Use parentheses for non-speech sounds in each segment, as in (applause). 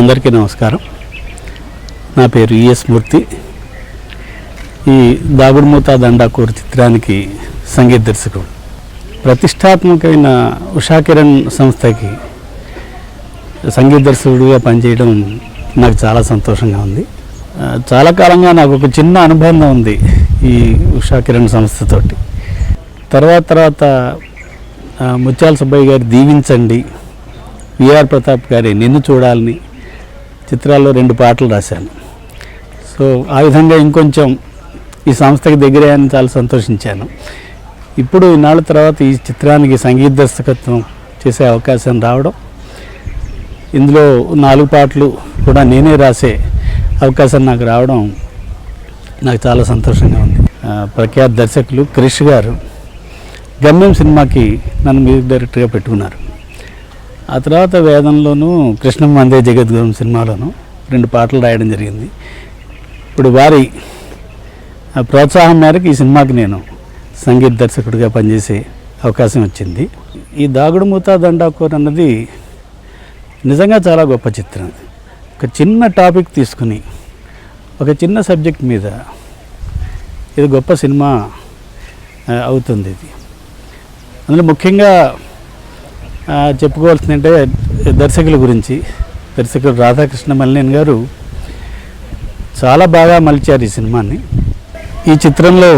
అందరికీ నమస్కారం. నా పేరు ఈఎస్ మూర్తి. ఈ దాగుడుమూత దండాకూరు చిత్రానికి సంగీత దర్శకుడు. ప్రతిష్టాత్మకమైన ఉషా కిరణ్ సంస్థకి సంగీత దర్శకుడిగా పనిచేయడం నాకు చాలా సంతోషంగా ఉంది. చాలా కాలంగా నాకు ఒక చిన్న అనుబంధం ఉంది ఈ ఉషా కిరణ్ సంస్థతోటి. తర్వాత తర్వాత ముత్యాల సుబ్బయ్య గారు దీవించండి. విఆర్ ప్రతాప్ గారి నిన్ను చూడాలని చిత్రాల్లో రెండు పాటలు రాశాను. సో ఆ విధంగా ఇంకొంచెం ఈ సంస్థకి దగ్గరే అని చాలా సంతోషించాను. ఇప్పుడు ఇన్నాళ్ళ తర్వాత ఈ చిత్రానికి సంగీత దర్శకత్వం చేసే అవకాశం రావడం ఇందులో నాలుగు పాటలు కూడా నేనే రాసే అవకాశం నాకు రావడం నాకు చాలా సంతోషంగా ఉంది. ప్రఖ్యాత దర్శకులు క్రిష్ గారు గమ్యం సినిమాకి నన్ను మ్యూజిక్ డైరెక్టర్గా పెట్టుకున్నారు. ఆ తర్వాత వేదంలోనూ కృష్ణం వందే జగద్గురం సినిమాలోను రెండు పాటలు రాయడం జరిగింది. ఇప్పుడు వారి ప్రోత్సాహం మేరకు ఈ సినిమాకి నేను సంగీత దర్శకుడిగా పనిచేసే అవకాశం వచ్చింది. ఈ దాగుడు మూతా దండాకూర్ అన్నది నిజంగా చాలా గొప్ప చిత్రం. ఒక చిన్న టాపిక్ తీసుకుని ఒక చిన్న సబ్జెక్ట్ మీద ఇది గొప్ప సినిమా అవుతుంది ఇది. అందులో ముఖ్యంగా చెప్పుకోవాల్సిందంటే దర్శకుల గురించి. దర్శకుడు రాధాకృష్ణ మల్లినేని గారు చాలా బాగా మలిచారు ఈ సినిమాని. ఈ చిత్రంలో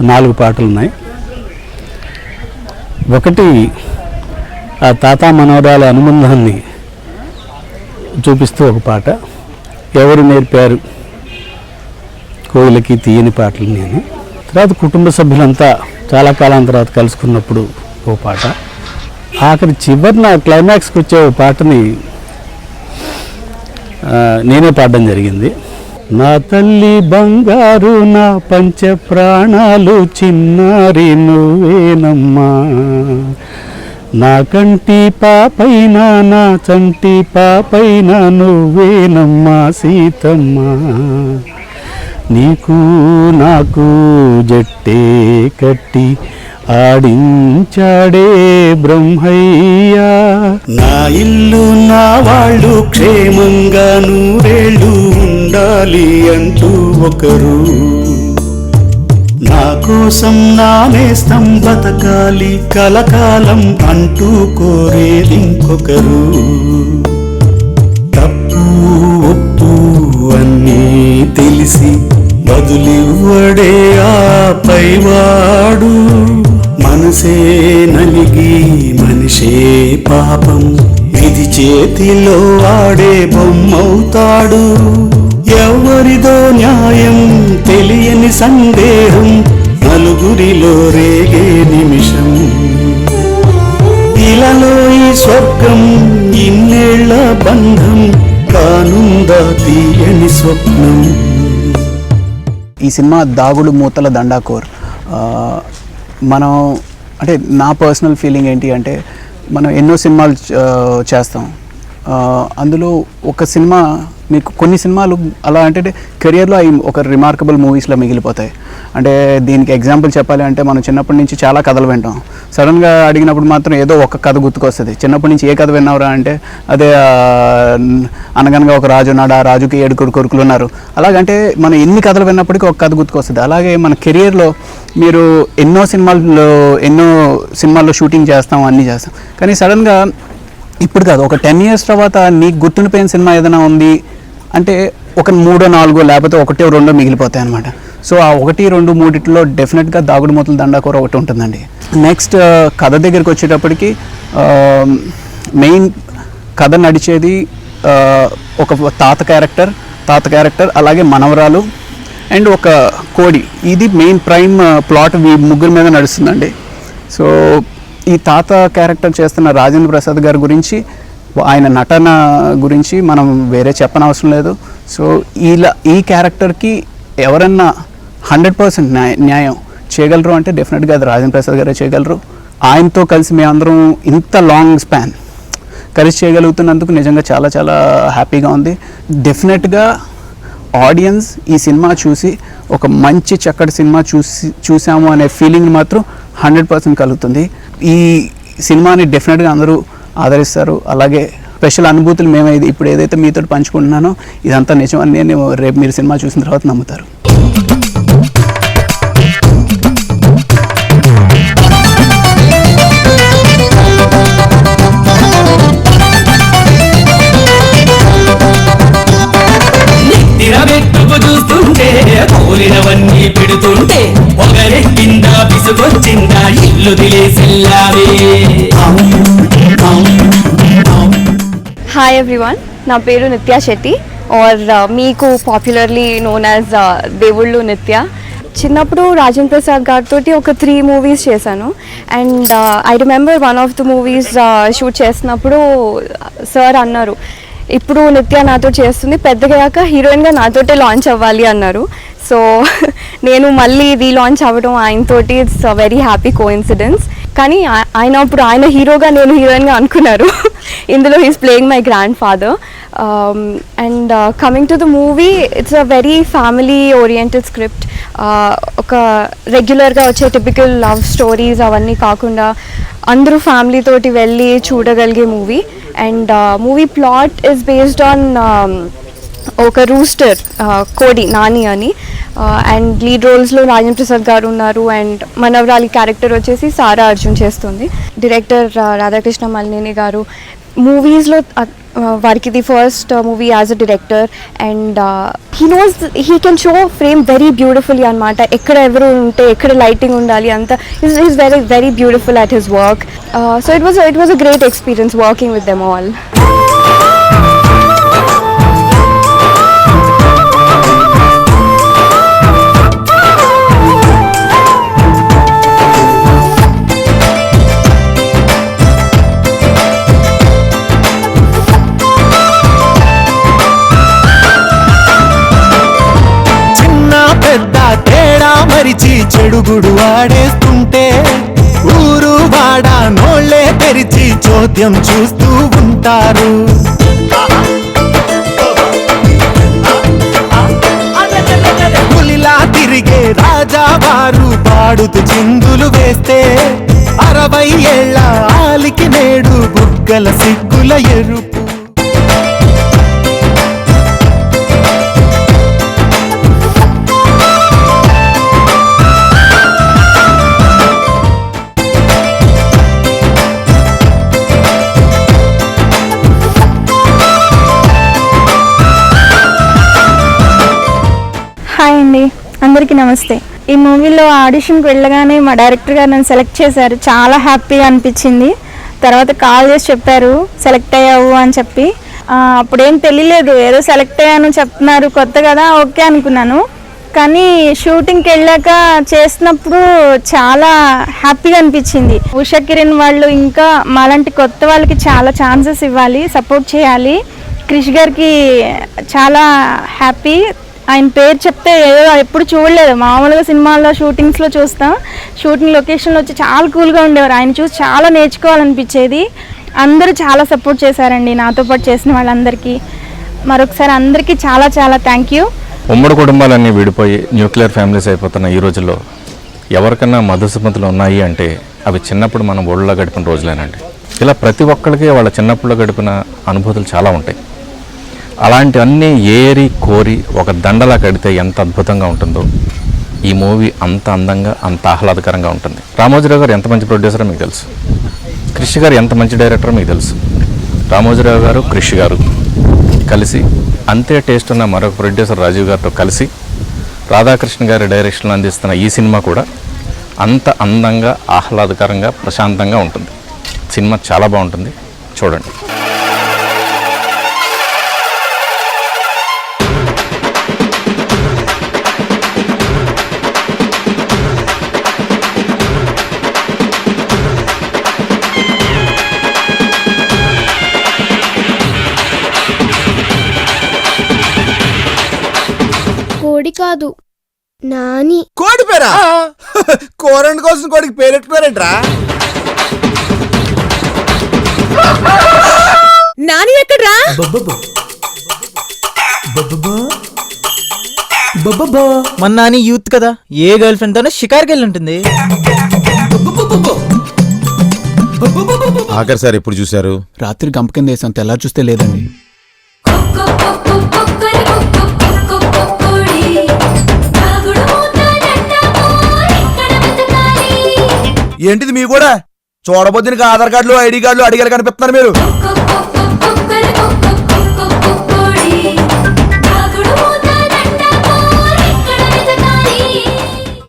నాలుగు పాటలు ఉన్నాయి ఒకటి ఆ తాత మనవరాల అనుబంధాన్ని చూపిస్తూ ఒక పాట. ఎవరు నేర్పారు? కోయిలకి తీయని పాటలు నేను తర్వాత కుటుంబ సభ్యులంతా చాలా కాలం తర్వాత కలుసుకున్నప్పుడు ఓ పాట. ఆఖరి చివరిన క్లైమాక్స్కి వచ్చే ఓ పాటని నేనే పాడడం జరిగింది. నా తల్లి బంగారు నా పంచ ప్రాణాలు చిన్నారి నువ్వేనమ్మా. నా కంటి పాపైనా నా చంటి పాపైనా నువ్వేనమ్మా సీతమ్మ. నీకు నాకు జట్టే కట్టి ఆడించాడే బ్రహ్మయ్యా. నా ఇల్లు నా వాళ్ళు క్షేమంగా నూరేళ్ళు ఉండాలి అంటూ ఒకరు. నా కోసం నా నేస్తం బతకాలి కలకాలం అంటూ కోరేది ఇంకొకరు. తప్పు ఒప్పు అన్నీ తెలిసి బదులివ్వడే ఆ పైవాడు. మనసే నలిగి మనిషే పాపం. విధి చేతిలో ఆడే బొమ్మవుతాడు. ఎవరిదో న్యాయం తెలియని సందేహం నలుగురిలో రేగే నిమిషం. ఇలాలో ఈ స్వర్గం ఇన్నేళ్ళ బంధం కానుందా తీయని స్వప్నం. ఈ సినిమా దాగుడు మూతల దండాకోర్. మనం అంటే నా పర్సనల్ ఫీలింగ్ ఏంటి అంటే మనం ఎన్నో సినిమాలు చేస్తాం. అందులో ఒక సినిమా మీకు కొన్ని సినిమాలు అలా అంటే కెరియర్లో అవి ఒక రిమార్కబుల్ మూవీస్లో మిగిలిపోతాయి. అంటే దీనికి ఎగ్జాంపుల్ చెప్పాలి అంటే మనం చిన్నప్పటి నుంచి చాలా కథలు వింటాం. సడన్గా అడిగినప్పుడు మాత్రం ఏదో ఒక కథ గుర్తుకొస్తుంది. చిన్నప్పటి నుంచి ఏ కథ విన్నావురా అంటే అదే అనగనగా ఒక రాజు ఉన్నాడు ఆ రాజుకి ఏడుగురు కొడుకులు ఉన్నారు. అలాగంటే మనం ఎన్ని కథలు విన్నప్పటికీ ఒక కథ గుర్తుకొస్తుంది. అలాగే మన కెరియర్లో మీరు ఎన్నో సినిమాల్లో ఎన్నో సినిమాల్లో షూటింగ్ చేస్తాం అన్నీ చేస్తాం. కానీ సడన్గా ఇప్పుడు కాదు ఒక టెన్ ఇయర్స్ తర్వాత నీకు గుర్తుండిపోయిన సినిమా ఏదైనా ఉంది? అంటే ఒక మూడో నాలుగో లేకపోతే ఒకటో రెండో మిగిలిపోతాయి అనమాట సో ఆ ఒకటి రెండు మూడిట్లో డెఫినెట్గా దాగుడు మూతలు దండాకూర ఒకటి ఉంటుందండి. నెక్స్ట్ uh, కథ దగ్గరికి వచ్చేటప్పటికి um, మెయిన్ కథ నడిచేది uh, ఒక తాత క్యారెక్టర్ తాత క్యారెక్టర్ అలాగే మనవరాలు అండ్ ఒక కోడి. ఇది మెయిన్ ప్రైమ్ ప్లాట్ ముగ్గురి ముగ్గురు మీద నడుస్తుందండి. సో ఈ తాత క్యారెక్టర్ చేస్తున్న రాజేంద్ర ప్రసాద్ గారి గురించి ఆయన నటన గురించి మనం వేరే చెప్పనవసరం లేదు. సో ఇలా ఈ క్యారెక్టర్కి ఎవరన్నా హండ్రెడ్ పర్సెంట్ న్యాయం చేయగలరు అంటే డెఫినెట్గా అది రాజేంద్ర ప్రసాద్ గారే చేయగలరు. ఆయనతో కలిసి మేమందరం ఇంత లాంగ్ స్పాన్ కలిసి చేయగలుగుతున్నందుకు నిజంగా చాలా చాలా హ్యాపీగా ఉంది. డెఫినెట్గా ఆడియన్స్ ఈ సినిమా చూసి ఒక మంచి చక్కటి సినిమా చూసి చూసాము అనే ఫీలింగ్ మాత్రం హండ్రెడ్ పర్సెంట్ కలుగుతుంది. ఈ సినిమాని డెఫినెట్గా అందరూ ఆదరిస్తారు. అలాగే స్పెషల్ అనుభూతులు మేము ఇప్పుడు ఏదైతే మీతో పంచుకుంటున్నానో ఇదంతా నిజం అని నేను రేపు మీరు సినిమా చూసిన తర్వాత నమ్ముతారు. చూస్తుంటే కోరినవన్నీ పెడుతుంటే పొగరెట్టిందా పిసుకొచ్చిందా ఇల్లు దిలేసెల్లావే. హాయ్ ఎవ్రీవన్ నా పేరు నిత్య శెట్టి ఆర్ uh, మీకు popularly known as Devullu Nitya. చిన్నప్పుడు రాజేంద్ర ప్రసాద్ గారితో ఒక త్రీ మూవీస్ చేశాను. And I remember one of the movies shoot చేసినప్పుడు uh, సార్ అన్నారు ఇప్పుడు నిత్య నాతో చేస్తుంది పెద్దగయ్యాక హీరోయిన్గా నాతోటే లాంచ్ అవ్వాలి అన్నారు. సో నేను మళ్ళీ రీలాంచ్ అవ్వడం ఆయనతోటి it's very happy coincidence కానీ ఆయన అప్పుడు ఆయన హీరోగా నేను హీరోయిన్గా అనుకున్నారు. (laughs) ఇందులో he's playing my grandfather and coming to the movie it's a very family oriented script ఒక రెగ్యులర్గా వచ్చే టిపికల్ లవ్ స్టోరీస్ అవన్నీ కాకుండా అందరూ ఫ్యామిలీ తోటి వెళ్ళి చూడగలిగే movie and movie plot is based on ఒక రూస్టర్ కోడి నాని అని. అండ్ లీడ్ రోల్స్లో రాజేంద్ర ప్రసాద్ గారు ఉన్నారు అండ్ మనవరాలి క్యారెక్టర్ వచ్చేసి సారా అర్జున్ చేస్తుంది. డైరెక్టర్ రాధాకృష్ణ మల్లిని గారు. మూవీస్లో వారికి the first movie as a director and he knows he can show frame very beautifully అనమాట ఎక్కడ ఎవరు ఉంటే ఎక్కడ లైటింగ్ ఉండాలి అంత is is very very beautiful at his work so it was it was a great experience working with them all చెడుగుడు ఆడేస్తుంటే ఊరు వాడ నోళ్ళే తెరిచి చోద్యం చూస్తూ ఉంటారు. పులిలా తిరిగే రాజావారు పాడుతూ చిందులు వేస్తే అరవై ఏళ్ళ ఆలికి నేడు బుగ్గల సిగ్గుల ఎరుపు అందరికీ నమస్తే. ఈ మూవీలో ఆడిషన్కి వెళ్ళగానే మా డైరెక్టర్ గారు నన్ను సెలెక్ట్ చేశారు. చాలా హ్యాపీగా అనిపించింది. తర్వాత కాల్ చేసి చెప్పారు సెలెక్ట్ అయ్యావు అని చెప్పి. అప్పుడేం తెలియలేదు. ఏదో సెలెక్ట్ అయ్యాను చెప్తున్నారు కొత్త కదా ఓకే అనుకున్నాను. కానీ షూటింగ్కి వెళ్ళాక చేసినప్పుడు చాలా హ్యాపీగా అనిపించింది. ఉషా కిరణ్ వాళ్ళు ఇంకా మాలాంటి కొత్త వాళ్ళకి చాలా ఛాన్సెస్ ఇవ్వాలి సపోర్ట్ చేయాలి. క్రిష్ గారికి చాలా హ్యాపీ. ఆయన పేరు చెప్తే ఏదో ఎప్పుడు చూడలేదు. మామూలుగా సినిమాల్లో షూటింగ్స్లో చూస్తాం. షూటింగ్ లొకేషన్లో వచ్చి చాలా కూల్గా ఉండేవారు. ఆయన చూసి చాలా నేర్చుకోవాలనిపించేది. అందరూ చాలా సపోర్ట్ చేశారండి నాతో పాటు చేసిన వాళ్ళందరికీ. మరొకసారి అందరికీ చాలా చాలా థ్యాంక్ యూ. ఉమ్మడి కుటుంబాలన్నీ విడిపోయి న్యూక్లియర్ ఫ్యామిలీస్ అయిపోతున్న ఈ రోజుల్లో ఎవరికన్నా మధుసుమతులు ఉన్నాయి అంటే అవి చిన్నప్పుడు మనం ఒళ్ళో గడిపిన రోజులేనండి. ఇలా ప్రతి ఒక్కరికి వాళ్ళ చిన్నప్పుడు గడిపిన అనుభూతులు చాలా ఉంటాయి. అలాంటివన్నీ ఏరి కోరి ఒక దండలా కడితే ఎంత అద్భుతంగా ఉంటుందో. ఈ మూవీ అంత అందంగా అంత ఆహ్లాదకరంగా ఉంటుంది. రామోజీరావు గారు ఎంత మంచి ప్రొడ్యూసరో మీకు తెలుసు. క్రిష్ గారు ఎంత మంచి డైరెక్టర్ మీకు తెలుసు. రామోజీరావు గారు క్రిష్ గారు కలిసి అంతే టేస్ట్ ఉన్న మరొక ప్రొడ్యూసర్ రాజీవ్ గారితో కలిసి రాధాకృష్ణ గారి డైరెక్షన్ అందిస్తున్న ఈ సినిమా కూడా అంత అందంగా ఆహ్లాదకరంగా ప్రశాంతంగా ఉంటుంది. సినిమా చాలా బాగుంటుంది. చూడండి. నాని. కోడి పేరా? (laughs) కోరండి కోసం కోడికి పేరెట్టుకోరేంట్రా నాని ఎక్కడ్రా? మన నాని యూత్ కదా. ఏ గర్ల్ ఫ్రెండ్ తోనో షికార్కి వెళ్ళి ఉంటుంది ఆఖరి సార్ ఎప్పుడు చూశారు? రాత్రి గంప కింద వేసాం తెల్లారి చూస్తే లేదండి. ఏంటిది మీ కూడా చూడబోద్దునికి ఆధార్ కార్డులు ఐడి కార్డులు అడిగారు కనిపిస్తున్నారు మీరు.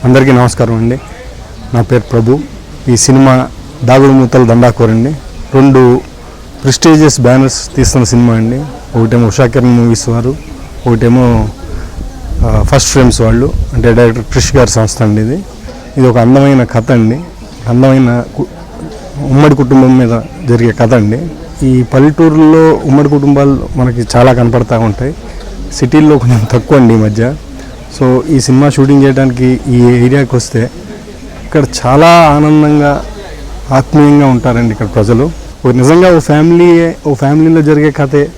అందరికీ నమస్కారం అండి. నా పేరు ప్రభు. ఈ సినిమా దాగుడు మూతల దండాకోర్ అండి. రెండు ప్రిస్టేజియస్ బ్యానర్స్ తీస్తున్న సినిమా అండి. ఒకటేమో ఉషాకిరణ్ మూవీస్ వారు ఒకటేమో ఫస్ట్ ఫ్రేమ్స్ వాళ్ళు అంటే డైరెక్టర్ క్రిష్ గారి సంస్థ అండి ఇది. ఇది ఒక అందమైన కథ అండి. అందమైన కు- ఉమ్మడి కుటుంబం మీద జరిగే కథ అండి. ఈ పల్లెటూరులో ఉమ్మడి కుటుంబాలు మనకి చాలా కనపడతా ఉంటాయి. సిటీల్లో కొంచెం తక్కువ అండి ఈ మధ్య. సో ఈ సినిమా షూటింగ్ చేయడానికి ఈ ఏరియాకి వస్తే ఇక్కడ చాలా ఆనందంగా ఆత్మీయంగా ఉంటారండి ఇక్కడ ప్రజలు. ఒక నిజంగా ఓ ఫ్యామిలీ ఓ ఫ్యామిలీలో జరిగే కథే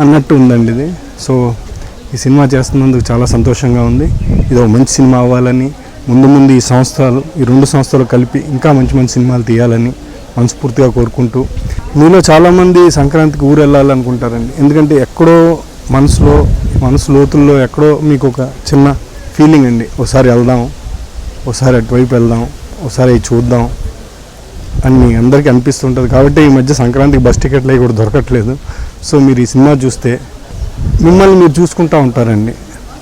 అన్నట్టు ఉందండి ఇది. సో ఈ సినిమా చేస్తున్నందుకు చాలా సంతోషంగా ఉంది. ఇది ఒక మంచి సినిమా అవ్వాలని ముందు ముందు ఈ సంస్థలు ఈ రెండు సంస్థలు కలిపి ఇంకా మంచి మంచి సినిమాలు తీయాలని మనస్ఫూర్తిగా కోరుకుంటూ మీలో చాలామంది సంక్రాంతికి ఊరు వెళ్ళాలనుకుంటారండి ఎందుకంటే ఎక్కడో మనసులో మనసు లోతుల్లో ఎక్కడో మీకు ఒక చిన్న ఫీలింగ్ అండి. ఒకసారి వెళ్దాం ఒకసారి అటువైపు వెళ్దాం ఒకసారి అవి చూద్దాం అని మీ అందరికీ అనిపిస్తుంటుంది. కాబట్టి ఈ మధ్య సంక్రాంతికి బస్ టికెట్లు అవి కూడా దొరకట్లేదు. సో మీరు ఈ సినిమా చూస్తే మిమ్మల్ని మీరు చూసుకుంటూ ఉంటారండి.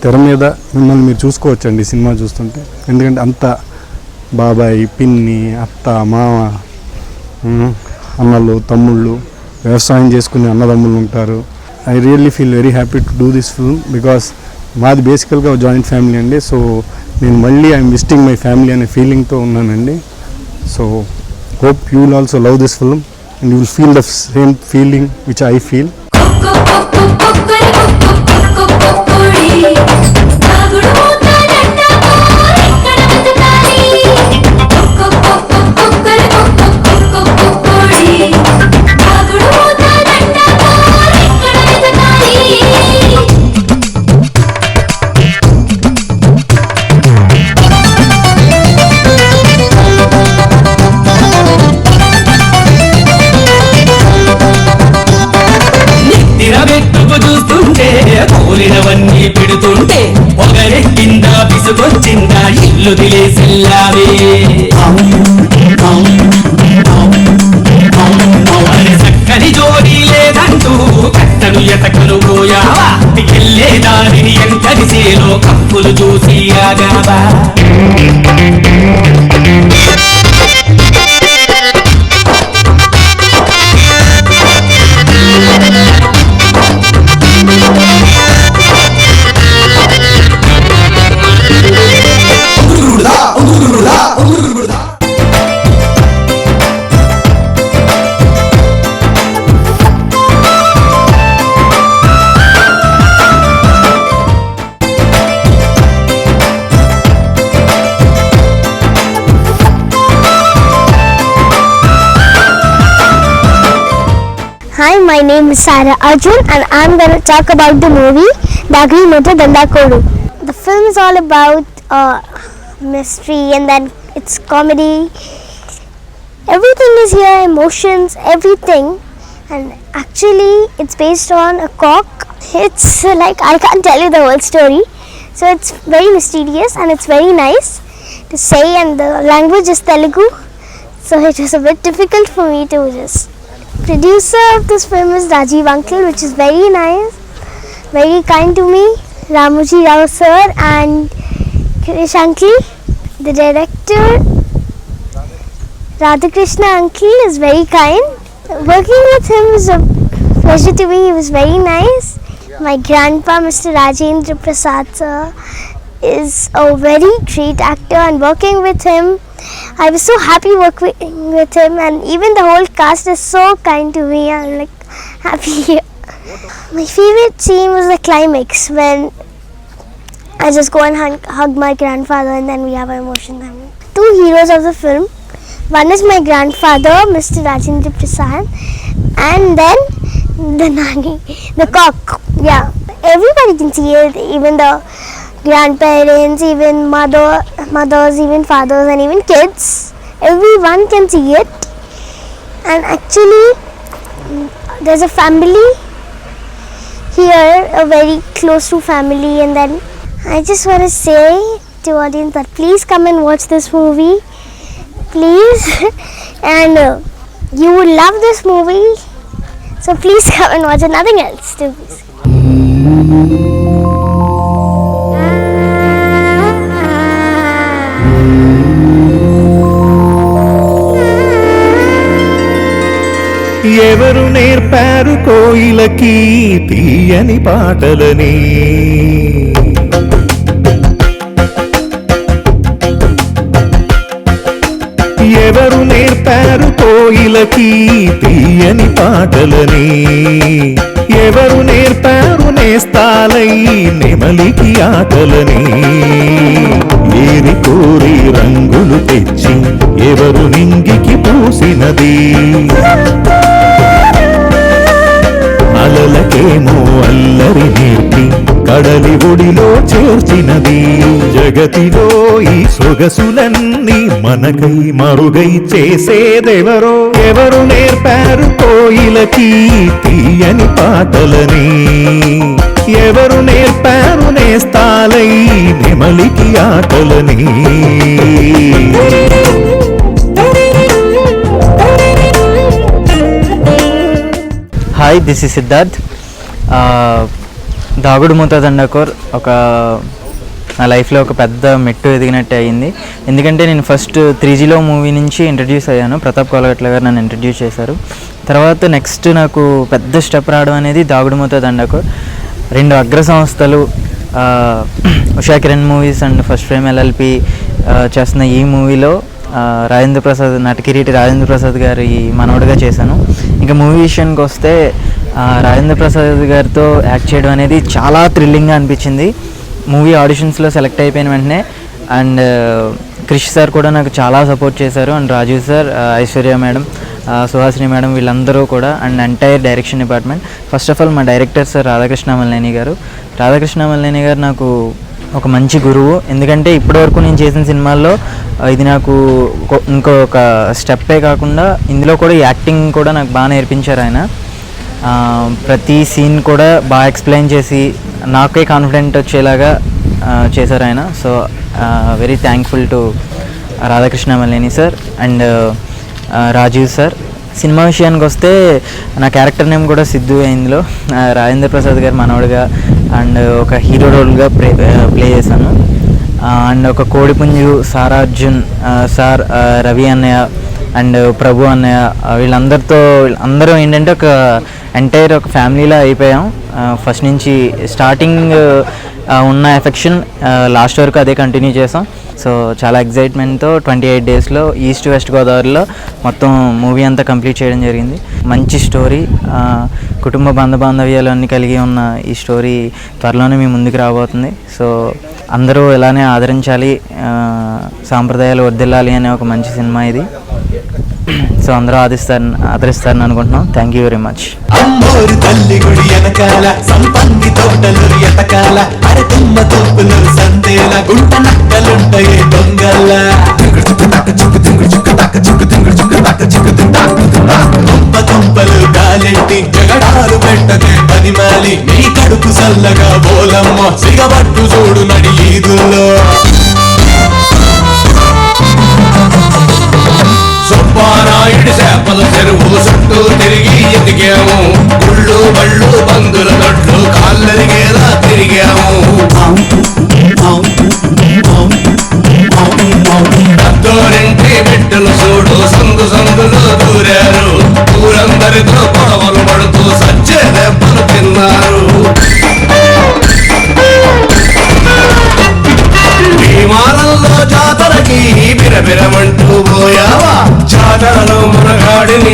తెర మీద మిమ్మల్ని మీరు చూసుకోవచ్చండి సినిమా చూస్తుంటే. ఎందుకంటే అంత బాబాయ్ పిన్ని అత్త మామ అన్నలు తమ్ముళ్ళు వ్యవసాయం చేసుకునే అన్నదమ్ములు ఉంటారు. I really feel very happy to do this film because మాది బేసికల్గా జాయింట్ ఫ్యామిలీ అండి. సో నేను మళ్ళీ ఐఎమ్ విజిటింగ్ మై ఫ్యామిలీ అనే ఫీలింగ్తో ఉన్నానండి. So hope you will also love this film and you will feel the same feeling which I feel. పిసుకొచ్చిందా ఇల్లు చక్కని జోడి లేదంటూ కట్టను ఎతకను పోయావా? వెళ్ళే దారిని ఎంతరిసేలో కప్పులు చూసి ఆగావా? My name is Sarah Arjun and I'm going to talk about the movie Dagri Mota Dandakodu. The film is all about uh, mystery and then it's comedy. Everything is here, emotions, everything. And actually, it's based on a cock. It's (laughs) like I can't tell you the whole story. So it's very mysterious and it's very nice to say, and the language is Telugu. So it was a bit difficult for me to just producer of this film is Rajiv Uncle, which is very nice, very kind to me. Ramuji Rao sir and Krish Uncle. The director Radhakrishna Uncle is very kind. Working with him is a pleasure to me. He was very nice. My grandpa, Mr. Rajendra Prasad sir, is a very great actor, and working with him I was so happy working with him, and even the whole cast is so kind to me. I'm like happy. (laughs) My favorite scene was the climax when I just go and hug, my grandfather, and then we have our emotion. And Two heroes of the film. One is my grandfather, Mr. Rajendra Prasad, and then the (laughs) nani, the cock. Yeah, everybody can see it, even the grandparents, even mother, mothers, even fathers, and even kids. Everyone can see it. and actually there's a family here a very close to family. And then i just want to say to audience that please come and watch this movie. Please. (laughs) And uh, you will love this movie. So please (laughs) come and watch it nothing else. To ఎవరు నేర్పారు కోయిలకి తీయని పాటలని? ఎవరు నేర్పారు కోయిలకి తీయని పాటలని? ఎవరు నేర్పారు నేస్తాలై నెమలికి ఆటలని? ఏరి కోరి రంగులు తెచ్చి ఎవరు నింగికి పూసినది? అలలకేమో అల్లరి నేర్పి కడలి ఒడిలో చేర్చినది. జగతిలో ఈ సొగసులన్నీ మనకై మరుగై చేసేదెవరో ఎవరు నేర్పారు కోయిలకి తీయని పాటలని. ఎవరు నేర్పారు నేస్తాలై నెమలికి ఆటలని హాయ్ దిస్ ఇస్ సిద్ధార్థ్ దాగుడు మూత దండకోర్ ఒక నా లైఫ్లో ఒక పెద్ద మెట్టు ఎదిగినట్టు అయింది. ఎందుకంటే నేను ఫస్ట్ త్రీ జీలో మూవీ నుంచి ఇంట్రడ్యూస్ అయ్యాను. ప్రతాప్ కోలగట్ల గారు నన్ను ఇంట్రడ్యూస్ చేశారు. తర్వాత నెక్స్ట్ నాకు పెద్ద స్టెప్ రావడం అనేది దాగుడు మూత దండకోర్. రెండు అగ్ర సంస్థలు Usha Kiran movies and first frame LLP చేస్తున్న ఈ మూవీలో రాజేంద్ర ప్రసాద్ నటకిరీటి రాజేంద్ర ప్రసాద్ గారి మనవడిగా చేశాను. ఇంకా మూవీ విషయానికి వస్తే రాజేంద్ర ప్రసాద్ గారితో యాక్ట్ చేయడం అనేది చాలా థ్రిల్లింగ్గా అనిపించింది. మూవీ ఆడిషన్స్లో సెలెక్ట్ అయిపోయిన వెంటనే అండ్ క్రిష్ సార్ కూడా నాకు చాలా సపోర్ట్ చేశారు. And Rajiv sir Aishwarya madam Suhasini madam వీళ్ళందరూ కూడా and entire direction department. First of all మా డైరెక్టర్ సార్ రాధాకృష్ణ మల్లేని గారు. రాధాకృష్ణ మల్లేని గారు నాకు ఒక మంచి గురువు. ఎందుకంటే ఇప్పటివరకు నేను చేసిన సినిమాల్లో ఇది నాకు ఇంకొక స్టెప్పే కాకుండా ఇందులో కూడా యాక్టింగ్ కూడా నాకు బాగా నేర్పించారు ఆయన. ప్రతి సీన్ కూడా బాగా ఎక్స్ప్లెయిన్ చేసి నాకే కాన్ఫిడెంట్ వచ్చేలాగా చేశారు ఆయన. So very thankful to Radhakrishna Malleni sir and Rajiv sir cinema విషయానికి వస్తే నా క్యారెక్టర్ నేమ్ కూడా సిద్ధు ఇందులో రాజేంద్ర ప్రసాద్ గారు మనవడుగా అండ్ ఒక హీరో రోల్గా ప్లే ప్లే చేశాను. అండ్ ఒక కోడిపుంజు సారా అర్జున్ సార్ రవి అన్నయ్య అండ్ ప్రభు అన్నయ్య వీళ్ళందరితో అందరూ ఏంటంటే ఒక ఎంటైర్ ఒక ఫ్యామిలీలా అయిపోయాం. ఫస్ట్ నుంచి స్టార్టింగ్ ఉన్న ఎఫెక్షన్ లాస్ట్ వరకు అదే కంటిన్యూ చేసాం. సో చాలా ఎగ్జైట్మెంట్తో ట్వంటీ ఎయిట్ డేస్లో ఈస్ట్ వెస్ట్ గోదావరిలో మొత్తం మూవీ అంతా కంప్లీట్ చేయడం జరిగింది. మంచి స్టోరీ కుటుంబ బంధ బాంధవ్యాలన్నీ కలిగి ఉన్న ఈ స్టోరీ త్వరలోనే మీ ముందుకు రాబోతుంది. సో అందరూ ఇలానే ఆదరించాలి. సాంప్రదాయాలు వర్దిల్లాలి అనే ఒక మంచి సినిమా ఇది. (clears throat) సో అందరూ ఆదిస్తారు ఆదరిస్తారని అనుకుంటున్నాం. థ్యాంక్ యూ వెరీ మచ్ అమ్మోరు తల్లి గుడి వెనకాల సంపంగి తోటలు ఎతకాల అరతుమ్మ తోపులు సందేల గుంట నక్కలుంటాయి దొంగల. తుంప తుంపలు గాలెట్టి జగడాలు పెట్టకే పనిమాలి. నీ కడుపు సల్లగా బోలమ్మ సిగబట్టు చూడు నడి ఈదుల్లో. బతికాము గుళ్ళు బళ్ళు బందుల దొడ్లు కాళ్ళరిగేలా తిరిగాము. పెద్దోరింటి బిడ్డలు చూడు సందు సందులు దూరారు. ఊరందరితో పొడవలు పడుతూ సచ్చే దెబ్బలు తిన్నారు. విమానంలో జాతరకి బిరబిరమంటూ పోయావా? జాతరలో మునగాడిని